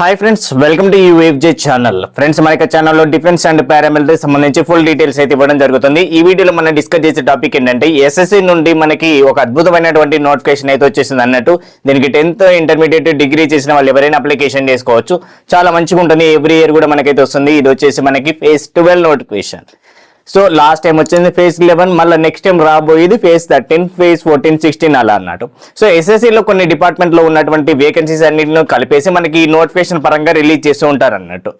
Hi friends welcome to UFJ channel friends మన యొక్క ఛానల్లో డిఫెన్స్ అండ్ పారామిలిటరీ సంబంధించి ఫుల్ డీటెయిల్స్ అయితే ఇవ్వడం జరుగుతుంది. ఈ వీడియోలో మనం డిస్కస్ చేసే టాపిక్ ఏంటంటే ఎస్ఎస్సి నుండి మనకి ఒక అద్భుతమైనటువంటి నోటిఫికేషన్ అయితే వచ్చేసింది అన్నట్టు. దీనికి టెన్త్ ఇంటర్మీడియట్ డిగ్రీ చేసిన వాళ్ళు ఎవరైనా అప్లికేషన్ చేసుకోవచ్చు. చాలా మంచిగా ఉంటుంది. ఎవ్రీ ఇయర్ కూడా మనకైతే వస్తుంది. ఇది వచ్చేసి మనకి phase twelve notification so last time వచ్చింది ఫేజ్ లెవెన్ మళ్ళీ నెక్స్ట్ టైం రాబోయేది phase thirteen phase fourteen sixteen అలా అన్నట్టు. సో ఎస్ఎస్సిలో కొన్ని డిపార్ట్మెంట్లో ఉన్నటువంటి వేకెన్సీస్ అన్నింటిని కలిపేసి మనకి ఈ నోటిఫికేషన్ పరంగా రిలీజ్ చేస్తూ ఉంటారు అన్నట్టు.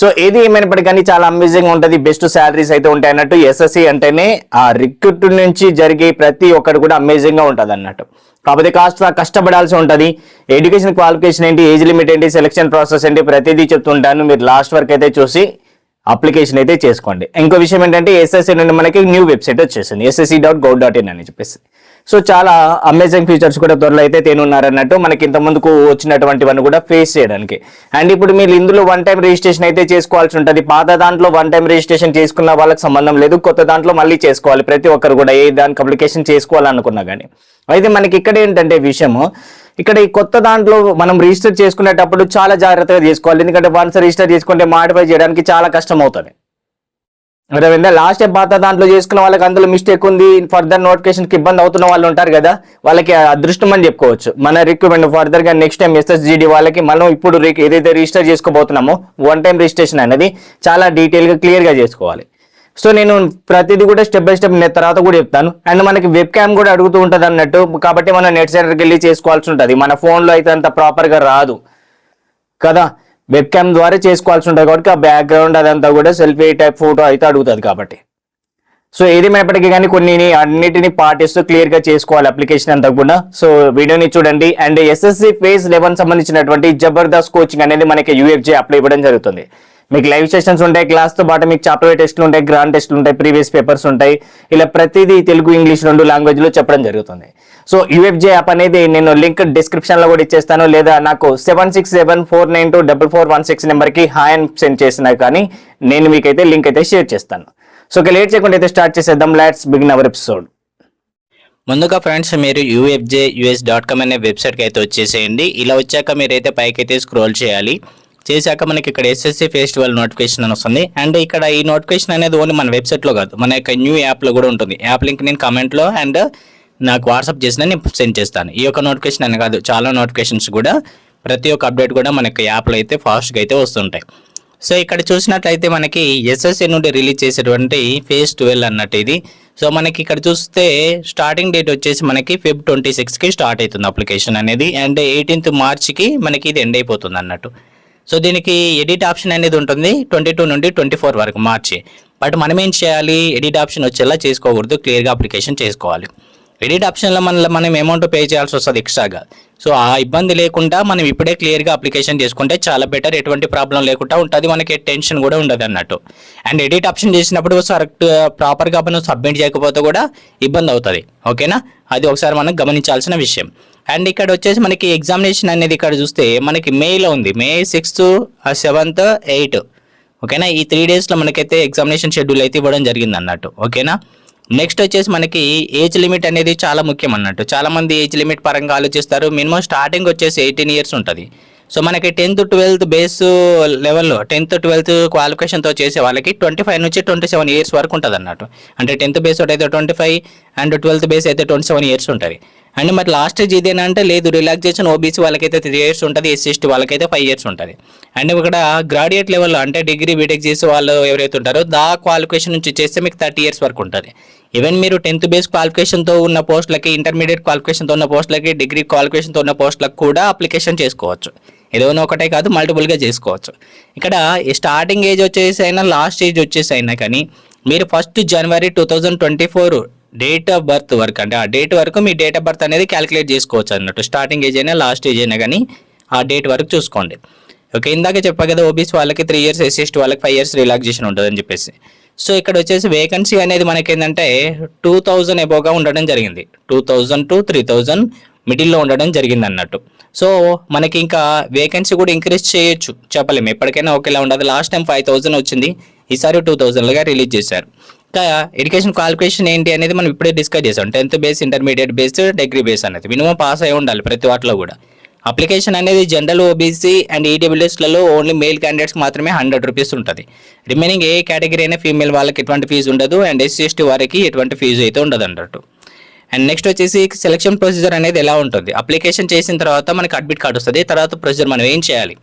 సో ఏది ఏమైనప్పటికీ కానీ చాలా అమేజింగ్ ఉంటుంది బెస్ట్ శాలరీస్ అయితే ఉంటాయి అన్నట్టు ఎస్ఎస్సి అంటేనే ఆ రిక్రూట్ నుంచి జరిగే ప్రతి ఒక్కరు కూడా అమేజింగ్గా ఉంటుంది అన్నట్టు. కాకపోతే కాస్త కష్టపడాల్సి ఉంటుంది. ఎడ్యుకేషన్ క్వాలిఫికేషన్ ఏంటి ఏజ్ లిమిట్ ఏంటి సెలెక్షన్ ప్రాసెస్ ఏంటి ప్రతిదీ చెప్తుంటాను. మీరు లాస్ట్ వరకు అయితే చూసి అప్లికేషన్ అయితే చేసుకోండి. ఇంకో విషయం ఏంటంటే ఎస్ఎస్సి నుండి మనకి న్యూ వెబ్సైట్ వచ్చేసింది. SSC dot gov dot in అని చెప్పేసి. సో చాలా అమేజింగ్ ఫీచర్స్ కూడా త్వరలో అయితే తేనున్నారన్నట్టు మనకి ఇంతకుముందుకు వచ్చినటువంటివన్నీ కూడా ఫేస్ చేయడానికి. అండ్ ఇప్పుడు మీరు ఇందులో వన్ టైం రిజిస్ట్రేషన్ అయితే చేసుకోవాల్సి ఉంటుంది. పాత దాంట్లో వన్ టైం రిజిస్ట్రేషన్ చేసుకున్న వాళ్ళకి సంబంధం లేదు. కొత్త దాంట్లో మళ్ళీ చేసుకోవాలి. ప్రతి ఒక్కరు కూడా ఏ దానికి అప్లికేషన్ చేసుకోవాలనుకున్నా కానీ అయితే మనకి ఇక్కడ ఏంటంటే విషయము ఇక్కడ ఈ కొత్త దాంట్లో మనం రిజిస్టర్ చేసుకునేటప్పుడు చాలా జాగ్రత్తగా చేసుకోవాలి ఎందుకంటే వన్స్ రిజిస్టర్ చేసుకుంటే మాడిఫై చేయడానికి చాలా కష్టం అవుతుంది అదేవిధంగా లాస్ట్ టైం పాత దాంట్లో చేసుకున్న వాళ్ళకి అందులో మిస్టేక్ ఉంది ఫర్దర్ నోటిఫికేషన్కి ఇబ్బంది అవుతున్న వాళ్ళు ఉంటారు కదా వాళ్ళకి అదృష్టం అని చెప్పుకోవచ్చు. మన రిక్రూట్మెంట్ ఫర్దర్గా నెక్స్ట్ టైం ఎస్ఎస్జిడి వాళ్ళకి మనం ఇప్పుడు ఏదైతే రిజిస్టర్ చేసుకోబోతున్నామో వన్ టైం రిజిస్ట్రేషన్ అనేది చాలా డీటెయిల్గా క్లియర్గా చేసుకోవాలి. సో నేను ప్రతిదీ కూడా స్టెప్ బై స్టెప్ నేను తర్వాత కూడా చెప్తాను. అండ్ మనకి వెబ్ క్యామ్ కూడా అడుగుతూ ఉంటుంది అన్నట్టు కాబట్టి మనం నెట్ సెంటర్కి వెళ్ళి చేసుకోవాల్సి ఉంటుంది. మన ఫోన్లో అయితే అంత ప్రాపర్గా రాదు. కదా? వెబ్ క్యామ్ ద్వారా చేసుకోవాల్సి ఉంటుంది కాబట్టి ఆ బ్యాక్గ్రౌండ్ అదంతా కూడా సెల్ఫీ టైప్ ఫోటో అయితే అడుగుతుంది కాబట్టి. సో ఏదేమైనప్పటికీ కానీ కొన్ని అన్నిటిని పాటిస్తూ క్లియర్గా చేసుకోవాలి అప్లికేషన్ అంతా కూడా. సో వీడియోని చూడండి. అండ్ ఎస్ఎస్సి ఫేజ్ లెవెన్ సంబంధించినటువంటి జబర్దస్త్ కోచింగ్ అనేది మనకి యూఎఫ్జే అప్లై ఇవ్వడం జరుగుతుంది. మీకు లైవ్ సెషన్స్ ఉంటాయి క్లాస్తో పాటు మీకు చాప్టర్ టెస్ట్లు ఉంటాయి గ్రాండ్ టెస్ట్లు ఉంటాయి ప్రీవియస్ పేపర్స్ ఉంటాయి. ఇలా ప్రతిదీ తెలుగు ఇంగ్లీష్ రెండు లాంగ్వేజ్లో చెప్పడం జరుగుతుంది. సో యూఎఫ్జే యాప్ అనేది నేను లింక్ డిస్క్రిప్షన్లో కూడా ఇచ్చేస్తాను. లేదా నాకు seven six seven four nine two double four one six నెంబర్కి హాయ్ అని సెండ్ చేసినా కానీ నేను మీకైతే లింక్ అయితే షేర్ చేస్తాను. సో ఇక లేట్ చేయకుండా అయితే స్టార్ట్ చేసేద్దాం. లెట్స్ బిగిన్ అవర్ ఎపిసోడ్ ముందుగా ఫ్రెండ్స్ మీరు యూఎఫ్జే యూఎస్ డాట్ కామ్ అనే వెబ్సైట్కి అయితే వచ్చేసేయండి. ఇలా వచ్చాక మీరైతే పైకి అయితే స్క్రోల్ చేయాలి. చేశాక మనకి ఇక్కడ ఎస్ఎస్సి ఫెస్టివల్ నోటిఫికేషన్ అని వస్తుంది. అండ్ ఇక్కడ ఈ నోటిఫికేషన్ అనేది ఓన్లీ మన వెబ్సైట్లో కాదు. మన యొక్క న్యూ యాప్లో కూడా ఉంటుంది. యాప్ లింక్ నేను కమెంట్లో అండ్ నాకు వాట్సాప్ చేసిన నేను సెండ్ చేస్తాను. ఈ యొక్క నోటిఫికేషన్ అని కాదు చాలా నోటిఫికేషన్స్ కూడా ప్రతి ఒక్క అప్డేట్ కూడా మన యొక్క యాప్లో అయితే ఫాస్ట్గా అయితే వస్తుంటాయి. సో ఇక్కడ చూసినట్లయితే మనకి ఎస్ఎస్సి నుండి రిలీజ్ చేసేటువంటి ఫేజ్ ట్వెల్వ్ అన్నట్టు ఇది. సో మనకి ఇక్కడ చూస్తే స్టార్టింగ్ డేట్ వచ్చేసి మనకి ఫిబ్ ట్వంటీ సిక్స్కి స్టార్ట్ అవుతుంది అప్లికేషన్ అనేది. అండ్ ఎయిటీన్త్ మార్చ్కి మనకి ఇది ఎండ్ అయిపోతుంది అన్నట్టు. సో దీనికి ఎడిట్ ఆప్షన్ అనేది ఉంటుంది ట్వంటీ టూ నుండి ట్వంటీ ఫోర్ వరకు మార్చి. బట్ మనం ఏం చేయాలి? ఎడిట్ ఆప్షన్ వచ్చేలా చేసుకోకూడదు. క్లియర్గా అప్లికేషన్ చేసుకోవాలి. ఎడిట్ ఆప్షన్లో మన మనం అమౌంట్ పే చేయాల్సి వస్తుంది ఎక్స్ట్రాగా సో ఆ ఇబ్బంది లేకుండా మనం ఇప్పుడే క్లియర్గా అప్లికేషన్ చేసుకుంటే చాలా బెటర్ ఎటువంటి ప్రాబ్లం లేకుండా ఉంటుంది మనకి టెన్షన్ కూడా ఉండదు అన్నట్టు. అండ్ ఎడిట్ ఆప్షన్ చేసినప్పుడు కరెక్ట్ ప్రాపర్గా uh, మనం సబ్మిట్ చేయకపోతే కూడా ఇబ్బంది అవుతుంది. ఓకేనా అది ఒకసారి మనం గమనించాల్సిన విషయం. అండ్ ఇక్కడ వచ్చేసి మనకి ఎగ్జామినేషన్ అనేది ఇక్కడ చూస్తే మనకి మేలో ఉంది. మే సిక్స్త్ సెవెంత్ ఎయిట్ ఓకేనా ఈ త్రీ డేస్లో మనకైతే ఎగ్జామినేషన్ షెడ్యూల్ అయితే ఇవ్వడం జరిగింది అన్నట్టు. ఓకేనా నెక్స్ట్ వచ్చేసి మనకి ఏజ్ లిమిట్ అనేది చాలా ముఖ్యం అన్నట్టు. చాలా మంది ఏజ్ లిమిట్ పరంగా ఆలోచిస్తారు. మినిమం స్టార్టింగ్ వచ్చేసి ఎయిటీన్ ఇయర్స్ ఉంటుంది. సో మనకి టెన్త్ ట్వెల్త్ బేస్ లెవెల్లో టెన్త్ ట్వెల్త్ క్వాలిఫికేషన్తో చేసే వాళ్ళకి ట్వంటీ ఫైవ్ నుంచి ట్వంటీ సెవెన్ ఇయర్స్ వరకు ఉంటుంది అన్నట్టు అంటే టెన్త్ బేస్ అయితే twenty five and twelfth base అయితే ట్వంటీ సెవెన్ ఇయర్స్ ఉంటుంది. అండ్ మరి లాస్ట్ ఏజ్ ఇదేనా అంటే లేదు రిలాక్సేషన్ ఓబీసీ వాళ్ళకైతే త్రీ ఇయర్స్ ఉంటుంది ఎస్సీ ఎస్టీ వాళ్ళకైతే ఫైవ్ ఇయర్స్ ఉంటుంది. అండ్ ఇక్కడ గ్రాడ్యుయేట్ లెవెల్లో అంటే డిగ్రీ బీటెక్ చేసే వాళ్ళు ఎవరైతే ఉంటారో దా క్వాలిఫికేషన్ నుంచి చేస్తే మీకు థర్టీ ఇయర్స్ వరకు ఉంటుంది. ఈవెన్ మీరు టెన్త్ బేస్ క్వాలిఫికేషన్తో ఉన్న పోస్టులకి ఇంటర్మీడియట్ క్వాలిఫికేషన్తో ఉన్న పోస్టులకి డిగ్రీ క్వాలిఫికేషన్తో ఉన్న పోస్టులకు కూడా అప్లికేషన్ చేసుకోవచ్చు. ఏదైనా ఒకటే కాదు మల్టిపుల్గా చేసుకోవచ్చు. ఇక్కడ స్టార్టింగ్ ఏజ్ వచ్చేసి అయినా లాస్ట్ ఏజ్ వచ్చేసి అయినా కానీ మీరు first January two thousand twenty four date of birth వరకు అంటే ఆ డేట్ వరకు మీ డేట్ ఆఫ్ బర్త్ అనేది క్యాలిక్యులేట్ చేసుకోవచ్చు అన్నట్టు. స్టార్టింగ్ ఏజ్ అయినా లాస్ట్ ఏజ్ అయినా కానీ ఆ డేట్ వరకు చూసుకోండి. ఓకే ఇందాక చెప్పా కదా ఓబీసీ వాళ్ళకి త్రీ ఇయర్స్ ఎస్సీ వాళ్ళకి ఫైవ్ ఇయర్స్ రిలాక్సేషన్ ఉంటుందని చెప్పేసి. సో ఇక్కడ వచ్చేసి వేకెన్సీ అనేది మనకి ఏంటంటే టూ థౌజండ్ ఎబోగా ఉండడం జరిగింది. Two thousand to three thousand మిడిల్లో ఉండడం జరిగింది అన్నట్టు. సో మనకి ఇంకా వేకెన్సీ కూడా ఇంక్రీజ్ చేయొచ్చు. చెప్పలేము. ఎప్పటికైనా ఒకేలా ఉండదు. లాస్ట్ టైం ఫైవ్ థౌజండ్ వచ్చింది. ఈసారి టూ థౌజండ్గా రిలీజ్ చేశారు. ఇంకా ఎడ్యుకేషన్ క్వాలిఫికేషన్ ఏంటి అనేది మనం ఇప్పుడే డిస్కస్ చేసాం. Tenth base intermediate base degree base అనేది మినిమం పాస్ అయి ఉండాలి ప్రతి వాటిలో కూడా. అప్లికేషన్ అనేది జనరల్ ఓబీసీ అండ్ ఈడబ్ల్యూఎస్లలో ఓన్లీ మేల్ క్యాండిడేట్స్ మాత్రమే హండ్రెడ్ రూపీస్ ఉంటుంది. రిమైనింగ్ ఏ కేటగిరీ అయినా ఫీమేల్ వాళ్ళకి ఎటువంటి ఫీజు ఉండదు అండ్ ఎస్సీ ఎస్టీ వారికి ఎటువంటి ఫీజు అయితే ఉండదు అన్నట్టు. అండ్ నెక్స్ట్ వచ్చేసి సెలక్షన్ ప్రొసీజర్ అనేది ఎలా ఉంటుంది? అప్లికేషన్ చేసిన తర్వాత మనకి అడ్మిట్ కార్డ్ వస్తుంది. తర్వాత ప్రొసీజర్ మనం ఏం చేయాలి?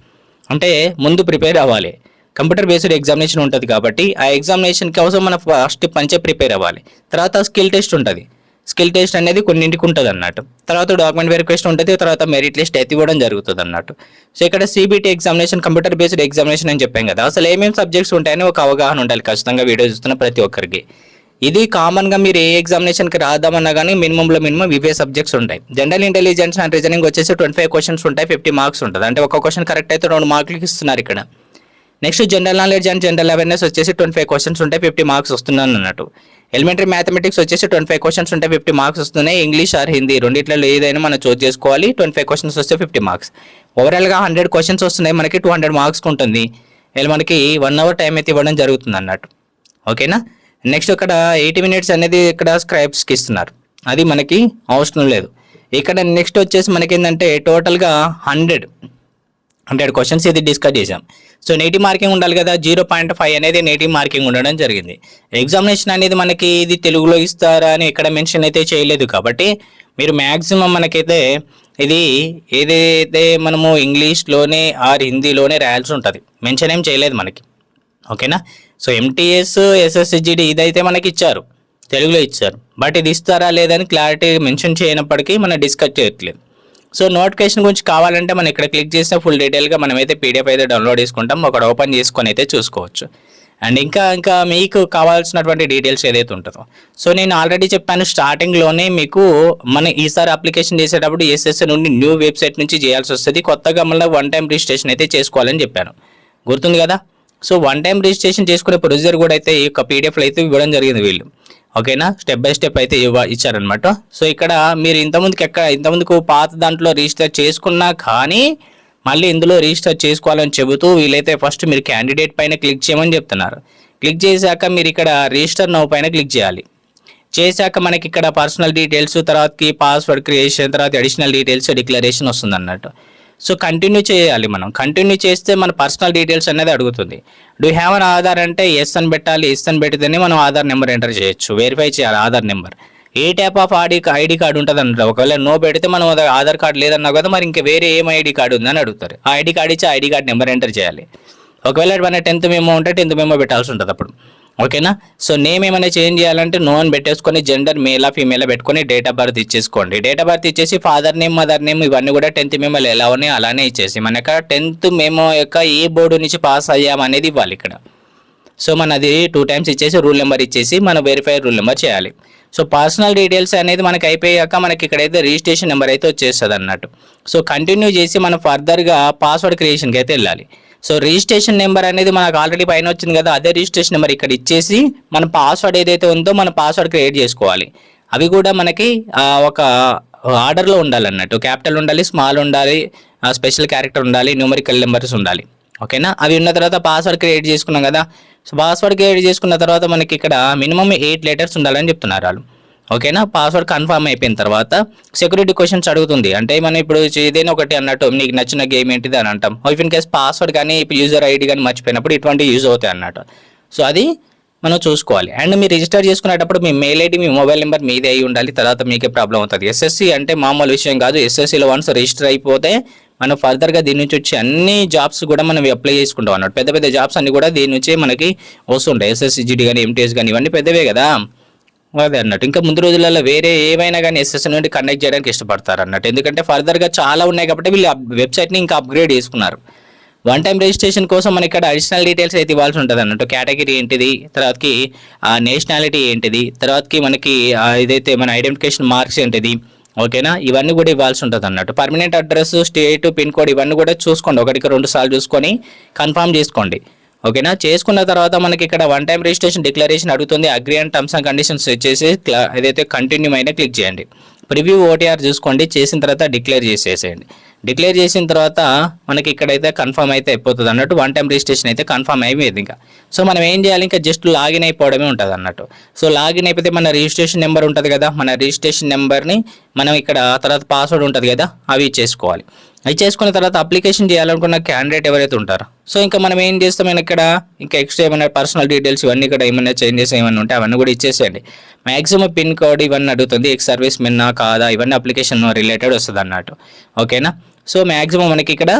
అంటే ముందు ప్రిపేర్ అవ్వాలి. కంప్యూటర్ బేస్డ్ ఎగ్జామినేషన్ ఉంటుంది కాబట్టి ఆ ఎగ్జామినేషన్కి అవసరం మనం ఫస్ట్ పంచే ప్రిపేర్ అవ్వాలి. తర్వాత స్కిల్ టెస్ట్ ఉంటుంది. స్కిల్ టెస్ట్ అనేది కొన్నింటికి ఉంటుంది అన్నట్టు తర్వాత డాక్యుమెంట్ వెరిఫికేషన్ ఉంటుంది. తర్వాత మెరిట్ లిస్ట్ అయితే ఇవ్వడం జరుగుతుంది అన్నట్టు సో ఇక్కడ CBT examination computer based examination అని చెప్పాం కదా. అసలు ఏమేమి సబ్జెక్ట్స్ ఉంటాయని ఒక అవగాహన ఉండాలి. ఖచ్చితంగా వీడియో చూస్తున్న ప్రతి ఒక్కరికి. ఇది కామన్గా మీరు ఏ ఎగ్జామినేషన్కి రాద్దామన్నా కానీ మినిమంలో మినిమం ఇవే సబ్జెక్ట్స్ ఉంటాయి. జనరల్ ఇంటెలిజెన్స్ అండ్ రీజనింగ్ వచ్చేసి ట్వంటీ ఫైవ్ క్వశ్చన్స్ ఉంటాయి. ఫిఫ్టీ మార్క్స్ ఉంటుంది. అంటే ఒక క్వశ్చన్ కరెక్ట్ అయితే రెండు మార్కులకి ఇస్తున్నారు ఇక్కడ. Next general knowledge and general awareness వచ్చేసి ట్వంటీ ఫైవ్ క్వశ్చన్స్ ఉంటాయి ఫిఫ్టీ మార్క్స్ వస్తున్నాను అన్నట్టు. ఎలిమెంటరీ మ్యాథమెటిక్స్ వచ్చేసి ట్వంటీ ఫైవ్ క్వశ్చన్స్ ఉంటాయి ఫిఫ్టీ మార్క్స్ వస్తున్నాయి. ఇంగ్లీష్ ఆర్ హిందీ రెండిట్లలో ఏదైనా మనం చూస్ చేసుకోవాలి. ట్వంటీ ఫైవ్ క్వశ్చన్స్ వస్తే ఫిఫ్టీ మార్క్స్ ఓవరాల్గా హండ్రెడ్ క్వశ్చన్స్ వస్తున్నాయి. మనకి టూ హండ్రెడ్ మార్క్స్ ఉంటుంది. ఇలా మనకి వన్ అవర్ టైం అయితే ఇవ్వడం జరుగుతుంది అన్నట్టు. ఓకేనా నెక్స్ట్ ఇక్కడ ఎయిటీ మినిట్స్ అనేది ఇక్కడ స్క్రైబ్స్కి ఇస్తున్నారు. అది మనకి అవసరం లేదు. ఇక్కడ నెక్స్ట్ వచ్చేసి మనకి ఏంటంటే టోటల్గా హండ్రెడ్ హండ్రెడ్ క్వశ్చన్స్ ఇది డిస్కస్ చేసాం సో నెగిటివ్ మార్కింగ్ ఉండాలి కదా జీరో పాయింట్ ఫైవ్ అనేది నెగిటివ్ మార్కింగ్ ఉండడం జరిగింది. ఎగ్జామినేషన్ అనేది మనకి ఇది తెలుగులో ఇస్తారా అని ఎక్కడ మెన్షన్ అయితే చేయలేదు కాబట్టి మీరు మ్యాక్సిమం మనకైతే ఇది ఏదైతే మనము ఇంగ్లీష్లోనే ఆర్ హిందీలోనే రాయాల్సి ఉంటుంది. మెన్షన్ ఏం చేయలేదు మనకి. ఓకేనా? సో ఎంటీఎస్ ఎస్ఎస్సిజిడి ఇదైతే మనకి ఇచ్చారు. తెలుగులో ఇచ్చారు. బట్ ఇది ఇస్తారా లేదని క్లారిటీ మెన్షన్ చేయనప్పటికీ మనం డిస్కస్ చేయట్లేదు. సో నోటిఫికేషన్ గురించి కావాలంటే మనం ఇక్కడ క్లిక్ చేస్తే ఫుల్ డీటెయిల్గా మనమైతే పీడిఎఫ్ అయితే డౌన్లోడ్ చేసుకుంటాం. ఒకటి ఓపెన్ చేసుకొని అయితే చూసుకోవచ్చు. అండ్ ఇంకా ఇంకా మీకు కావాల్సినటువంటి డీటెయిల్స్ ఏదైతే ఉంటుందో. సో నేను ఆల్రెడీ చెప్పాను స్టార్టింగ్లోనే మీకు మన ఈసారి అప్లికేషన్ చేసేటప్పుడు ఎస్ఎస్ఎ నుండి న్యూ వెబ్సైట్ నుంచి చేయాల్సి వస్తుంది. కొత్తగా మళ్ళీ వన్ టైం రిజిస్ట్రేషన్ అయితే చేసుకోవాలని చెప్పాను. గుర్తుంది కదా? సో వన్ టైం రిజిస్ట్రేషన్ చేసుకునే ప్రొసీజర్ కూడా అయితే ఈ యొక్క పీడిఎఫ్లో అయితే ఇవ్వడం జరిగింది వీళ్ళు. ఓకేనా? స్టెప్ బై స్టెప్ అయితే ఇవ్వ ఇచ్చారనమాట సో ఇక్కడ మీరు ఇంతకుముందుకు ఎక్కడ ఇంతకుముందుకు పాత దాంట్లో రిజిస్టర్ చేసుకున్నా కానీ మళ్ళీ ఇందులో రిజిస్టర్ చేసుకోవాలని చెబుతూ వీలైతే ఫస్ట్ మీరు క్యాండిడేట్ పైన క్లిక్ చేయమని చెప్తున్నారు. క్లిక్ చేశాక మీరు ఇక్కడ రిజిస్టర్ నౌ పైన క్లిక్ చేయాలి. చేశాక మనకి ఇక్కడ పర్సనల్ డీటెయిల్స్ తర్వాతకి పాస్వర్డ్ క్రియేషన్ తర్వాత అడిషనల్ డీటెయిల్స్ డిక్లరేషన్ వస్తుంది అన్నట్టు సో కంటిన్యూ చేయాలి మనం. కంటిన్యూ చేస్తే మన పర్సనల్ డీటెయిల్స్ అనేది అడుగుతుంది. డూ హ్యావ్ అన్ ఆధార్ అంటే ఎస్ అని పెట్టాలి ఎస్ అని పెడితేనే మనం ఆధార్ నెంబర్ ఎంటర్ చేయొచ్చు. వెరిఫై చేయాలి Aadhaar number. A type of ID ID card ఉంటుంది అన్నట్టు ఒకవేళ నో పెడితే మనం ఆధార్ కార్డు లేదన్నా కదా మరి ఇంకా వేరే ఏం ఐడి కార్డు ఉందని అడుగుతారు. ఆ ఐడి కార్డు ఇచ్చి ఐడి కార్డు నెంబర్ ఎంటర్ చేయాలి. ఒకవేళ మన టెన్త్ మేమో ఉంటే టెన్త్ మేమో పెట్టాల్సి ఉంటుంది అప్పుడు. ఓకేనా? సో నేమ్ ఏమైనా చేంజ్ చేయాలంటే నో అని పెట్టేసుకొని జెండర్ మేలా ఫీమేలా పెట్టుకొని డేట్ ఆఫ్ బర్త్ ఇచ్చేసుకోండి. డేట్ ఆఫ్ బర్త్ ఇచ్చేసి ఫాదర్ నేమ్ మదర్ నేమ్ ఇవన్నీ కూడా టెన్త్ మేమోలు ఎలా ఉన్నాయి అలానే ఇచ్చేసి మన యొక్క టెన్త్ మేమో యొక్క ఏ బోర్డు నుంచి పాస్ అయ్యామనేది ఇవ్వాలి ఇక్కడ. సో మనది టూ టైమ్స్ ఇచ్చేసి రూల్ నెంబర్ ఇచ్చేసి మనం వెరిఫై రూల్ నెంబర్ చేయాలి. సో పర్సనల్ డీటెయిల్స్ అనేది మనకి అయిపోయాక మనకి ఇక్కడైతే రిజిస్ట్రేషన్ నెంబర్ అయితే వచ్చేస్తుంది అన్నట్టు సో కంటిన్యూ చేసి మనం ఫర్దర్గా పాస్వర్డ్ క్రియేషన్కి అయితే వెళ్ళాలి. సో రిజిస్ట్రేషన్ నెంబర్ అనేది మనకు ఆల్రెడీ పైన వచ్చింది కదా అదే రిజిస్ట్రేషన్ నెంబర్ ఇక్కడ ఇచ్చేసి మన పాస్వర్డ్ ఏదైతే ఉందో మన పాస్వర్డ్ క్రియేట్ చేసుకోవాలి. అవి కూడా మనకి ఒక ఆర్డర్లో ఉండాలి అన్నట్టు. క్యాపిటల్ ఉండాలి స్మాల్ ఉండాలి స్పెషల్ క్యారెక్టర్ ఉండాలి న్యూమరికల్ నెంబర్స్ ఉండాలి. ఓకేనా అవి ఉన్న తర్వాత పాస్వర్డ్ క్రియేట్ చేసుకున్నాం కదా. సో పాస్వర్డ్ క్రియేట్ చేసుకున్న తర్వాత మనకి ఇక్కడ మినిమం ఎయిట్ లెటర్స్ ఉండాలని చెప్తున్నారు వాళ్ళు. ఓకేనా? పాస్వర్డ్ కన్ఫర్మ్ అయిపోయిన తర్వాత సెక్యూరిటీ క్వశ్చన్స్ అడుగుతుంది. అంటే మనం ఇప్పుడు ఏదైనా ఒకటి అన్నట్టు నీకు నచ్చిన గేమ్ ఏంటిది అని అంటాం. ఇఫ్ ఇన్ కేస్ పాస్వర్డ్ కానీ యూజర్ ఐడి కానీ మర్చిపోయినప్పుడు ఇటువంటి యూజ్ అవుతాయి అన్నట్టు. సో అది మనం చూసుకోవాలి. అండ్ మీరు రిజిస్టర్ చేసుకునేటప్పుడు మీ మెయిల్ ఐడి మీ మొబైల్ నెంబర్ మీదే అయి ఉండాలి. తర్వాత మీకే ప్రాబ్లం అవుతుంది. ఎస్ఎస్సి అంటే మామూలు విషయం కాదు. ఎస్ఎస్సిలో వన్స్ రిజిస్టర్ అయిపోతే మనం ఫర్దర్గా దీని నుంచి వచ్చి అన్ని జాబ్స్ కూడా మనం అప్లై చేసుకుంటాం అన్నట్టు. పెద్ద పెద్ద జాబ్స్ అన్ని కూడా దీని నుంచే మనకి వస్తుంటాయి. ఎస్ఎస్సి జీడీ కానీ ఎంటీఎస్ కానీ ఇవన్నీ పెద్దవే కదా. అదే అన్నట్టు. ఇంకా ముందు రోజులలో వేరే ఏవైనా కానీ ఎస్ఎస్ నుండి కనెక్ట్ చేయడానికి ఇష్టపడతారు అన్నట్టు. ఎందుకంటే ఫర్దర్గా చాలా ఉన్నాయి కాబట్టి వీళ్ళు వెబ్సైట్ని ఇంకా అప్గ్రేడ్ చేసుకున్నారు. వన్ టైం రిజిస్ట్రేషన్ కోసం మనకి ఇక్కడ అడిషనల్ డీటెయిల్స్ అయితే ఇవ్వాల్సి ఉంటుంది అన్నట్టు. కేటగిరీ ఏంటిది తర్వాతకి నేషనాలిటీ ఏంటిది తర్వాతకి మనకి ఇదైతే మన ఐడెంటిఫికేషన్ మార్క్స్ ఏంటిది ఓకేనా ఇవన్నీ కూడా ఇవ్వాల్సి ఉంటుంది అన్నట్టు. Permanent address state pin code ఇవన్నీ కూడా చూసుకోండి. ఒకటికి రెండు సార్లు చూసుకొని కన్ఫర్మ్ చేసుకోండి. ఓకేనా? చేసుకున్న తర్వాత మనకి ఇక్కడ వన్ టైం రిజిస్ట్రేషన్ డిక్లరేషన్ అడుగుతుంది. Agree and terms and conditions వచ్చేసి ఏదైతే కంటిన్యూ అయినా క్లిక్ చేయండి. ప్రివ్యూ ఓటీఆర్ చూసుకోండి. చేసిన తర్వాత డిక్లేర్ చేసేసేయండి. డిక్లేర్ చేసిన తర్వాత మనకి ఇక్కడైతే కన్ఫర్మ్ అయితే అయిపోతుంది అన్నట్టు వన్ టైం రిజిస్ట్రేషన్ అయితే కన్ఫర్మ్ అయిపోయింది ఇంకా. సో మనం ఏం చేయాలి? ఇంకా జస్ట్ లాగిన్ అయిపోవడమే ఉంటుంది అన్నట్టు. సో లాగిన్ అయిపోతే మన రిజిస్ట్రేషన్ నెంబర్ ఉంటుంది కదా? మన రిజిస్ట్రేషన్ నెంబర్ని మనం ఇక్కడ తర్వాత పాస్వర్డ్ ఉంటుంది కదా? అవి చేసుకోవాలి. అది చేసుకున్న తర్వాత అప్లికేషన్ చేయాలనుకున్న క్యాండిడేట్ ఎవరైతే ఉంటారో. సో ఇంకా మనం ఏం చేస్తాం? ఇక్కడ ఇంకా ఎక్స్ట్రా ఏమైనా పర్సనల్ డీటెయిల్స్ ఇవన్నీ ఇక్కడ ఏమైనా చేంజెస్ ఏమైనా ఉంటే అవన్నీ కూడా ఇచ్చేసేయండి. మ్యాక్సిమం పిన్ కోడ్ ఇవన్నీ అడుగుతుంది. ఎక్స్ సర్వీస్ మిన్నా కాదా? ఇవన్నీ అప్లికేషన్ రిలేటెడ్ వస్తుంది అన్నట్టు. ఓకేనా సో మ్యాక్సిమం మనకి ఇక్కడ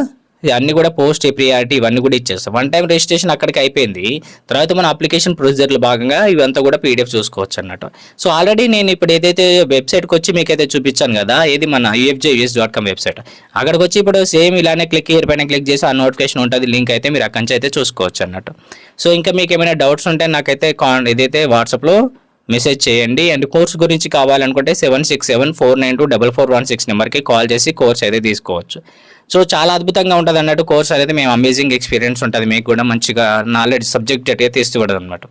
అన్ని కూడా పోస్ట్ ప్రియారిటీ ఇవన్నీ కూడా ఇచ్చేస్తాం. వన్ టైం రిజిస్ట్రేషన్ అక్కడికి అయిపోయింది. తర్వాత మన అప్లికేషన్ ప్రొసీజర్లో భాగంగా ఇవంతా కూడా పీడిఎఫ్ చూసుకోవచ్చు అన్నట్టు సో ఆల్రెడీ నేను ఇప్పుడు ఏదైతే వెబ్సైట్కి వచ్చి మీకైతే చూపించాను కదా ఏది మన UFJ US dot com website అక్కడికి వచ్చి ఇప్పుడు సేమ్ ఇలానే క్లిక్ ఇయర్ పైన క్లిక్ చేసి ఆ నోటిఫికేషన్ ఉంటుంది లింక్ అయితే మీరు అక్కడి నుంచి అయితే చూసుకోవచ్చు అన్నట్టు సో ఇంకా మీకు ఏమైనా డౌట్స్ ఉంటే నాకైతే కాన్ ఇదైతే వాట్సాప్లో మెసేజ్ చేయండి. అండ్ కోర్స్ గురించి కావాలనుకుంటే seven six seven four nine two double four one six నెంబర్కి కాల్ చేసి కోర్స్ అయితే తీసుకోవచ్చు. సో చాలా అద్భుతంగా ఉంటుంది అన్నట్టు కోర్స్ అనేది మేము అమేజింగ్ ఎక్స్పీరియన్స్ ఉంటుంది. మీకు కూడా మంచిగా నాలెడ్జ్ సబ్జెక్ట్ అయితే తీస్తూ అనమాట